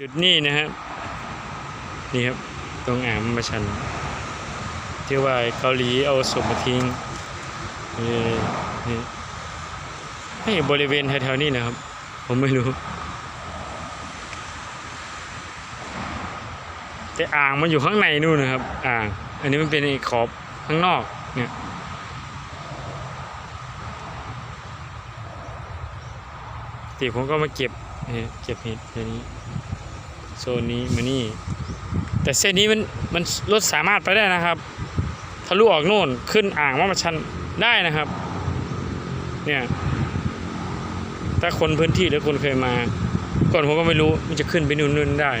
จุดนี้นะครับนี่ครับตรงอ่างมาชันที่ว่าเกาหลีเอาศพมาทิ้งนี่นี่ให้บริเวณแถวๆนี้นะครับ ผมไม่รู้ แต่อ่างมันอยู่ข้างในนู่นนะครับ อ่าง อันนี้มันเป็นไอ้ขอบข้างนอกเนี่ยตีผมก็มาเก็บเนี่ยเก็บเห็ดเดี๋ยวนี้ โซนนี้มานี่ แต่เส้นนี้มันมันรถสามารถไปได้นะครับ ทะลุออกโน่นขึ้นอ่างว่ามาชันได้นะครับ เนี่ย ถ้าคนพื้นที่หรือคนเคยมา ก่อนผมก็ไม่รู้มันจะขึ้นไปนู่นนู่นได้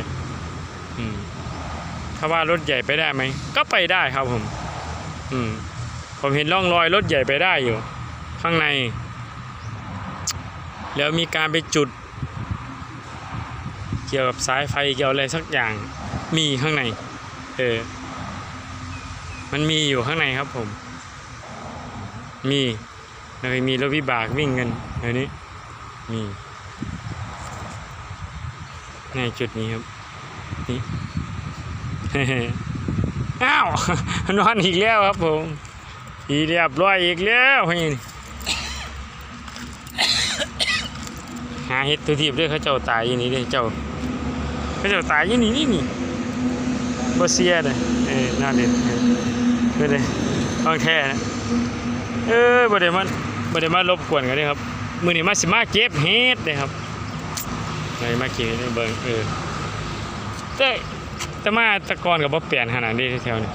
ถ้าว่ารถใหญ่ไปได้ไหมก็ไปได้ครับผม อืม ผมเห็นร่องรอยรถใหญ่ไปได้อยู่ ข้างใน แล้วมีการไปจุด กี่ยวกับสายไฟเกี่ยวอะไรสักอย่างมีข้างใน เออ มันมีอยู่ข้างในครับผม มีแล้วก็มีรถวิบากวิ่งกันเดี๋ยวนี้มีในจุดนี้ครับ นี่อ้าวนอนอีกแล้วครับผมอีเรียบร้อยอีกแล้วเฮ้ยหาเห็ดตัวทีบด้วยเขาเจ้าตายอย่างนี้เลยเจ้า เขาจ้าตายอย่นี้นี่นี่บเสียเลยเออน่าเด็ดเออเพื่อเลยต้องแท้นะเออบ่ได้มาบ่ได้มารบกวนกันเลยครับมือนี้มาสิมาเก็บเห็ดเลยครับเลยมาเก็บเห็ดเบิ่งเออแต่แต่มาตะกอนกับบ่เปลี่ยนขนาดนี้แถวนี้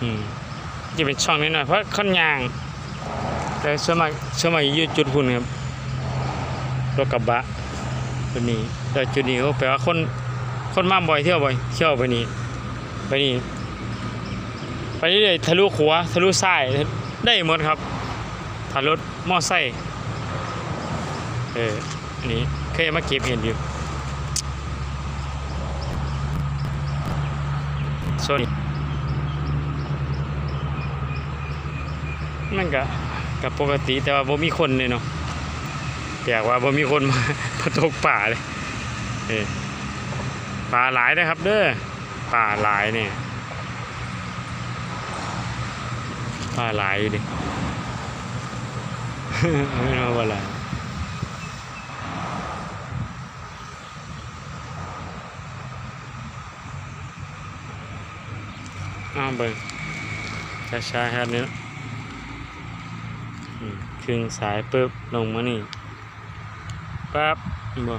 อืมจะเป็นช่องนิดหน่อยเพราะค่อนยาง แต่ส่วนมากส่วนมากอยู่จุดพุ่นครับรถกระบะ ตัวนี้แต่จุดนี้ก็แปลว่าคนคนมาบ่อยเที่ยวบ่อยเที่ยวไปนี่ไปนี่ไปเรื่อยทะลุขวทะลุซ้ายได้หมดครับถ้ารถมอไซค์เอออันนี้เคยมาเก็บเห็นอยู่โซนนี้มันก็กับปกติแต่ว่าบ่มีคนเลยเนาะ แปลกว่าบ่มีคนมามาตกป่าเลยป่าหลายนะครับ เด้อป่าหลายเนี่ยป่าหลายอยู่ดิไม่รู้ว่าอะไรอ้าวเบิ่งช้าๆครับเนี่ยอืมครึ่งสายปึ๊บลงมานี่ ปั๊บบ่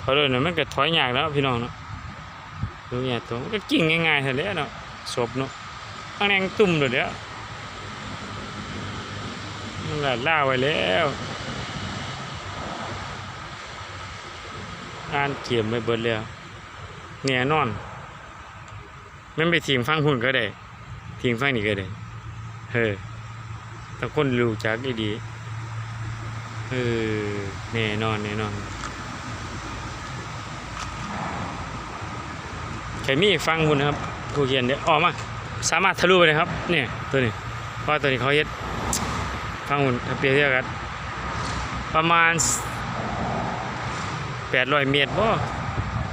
ถอยเลยนะมันก็ถอยยากแล้วพี่น้องเนาะดูเนี่ยตัวก็กิ่งง่ายๆเท่านี้เนาะศพเนาะข้างแนงตุ่มเลยเด้อมันก็ล่าไว้แล้วอ่านเขียมไปเบิดแล้วแน่นอนแมันไปทิ้งฟังหุ่นก็ได้ทิ้งฟังนี่ก็ได้เฮ้อถ้าคนรู้จักดีๆ เออแน่นอนแน่นอนแค่มีฟังคุณนะครับผู้เขียนเดี๋ยวออกมา สามารถทะลุไปเลยครับ เนี่ยตัวนี้เพราะว่าตัวนี้เขาเฮ็ดฟังคุณถ้าเปรียบเทียบกันประมาณแปดร้อยเมตรบ่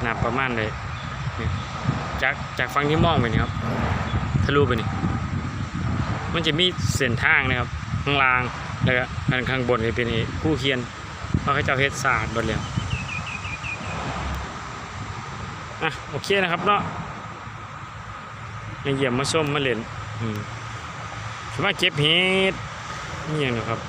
หนักประมาณเลยจากจากฟังที่มองไปนี่ครับ ทะลุไปนี่มันจะมีเส้นทางนะครับข้างล่าง แล้วก็อันข้างบนก็เป็นผู้เขียนเพราะเขาจ้าเฮ็ดสาสตร์หมดแล้วอะโอเคนะครับเนาะมาเยี่ยมมาส้มมาเล่นอืมสามารถเก็บเห็ดนี่ยังนะครับ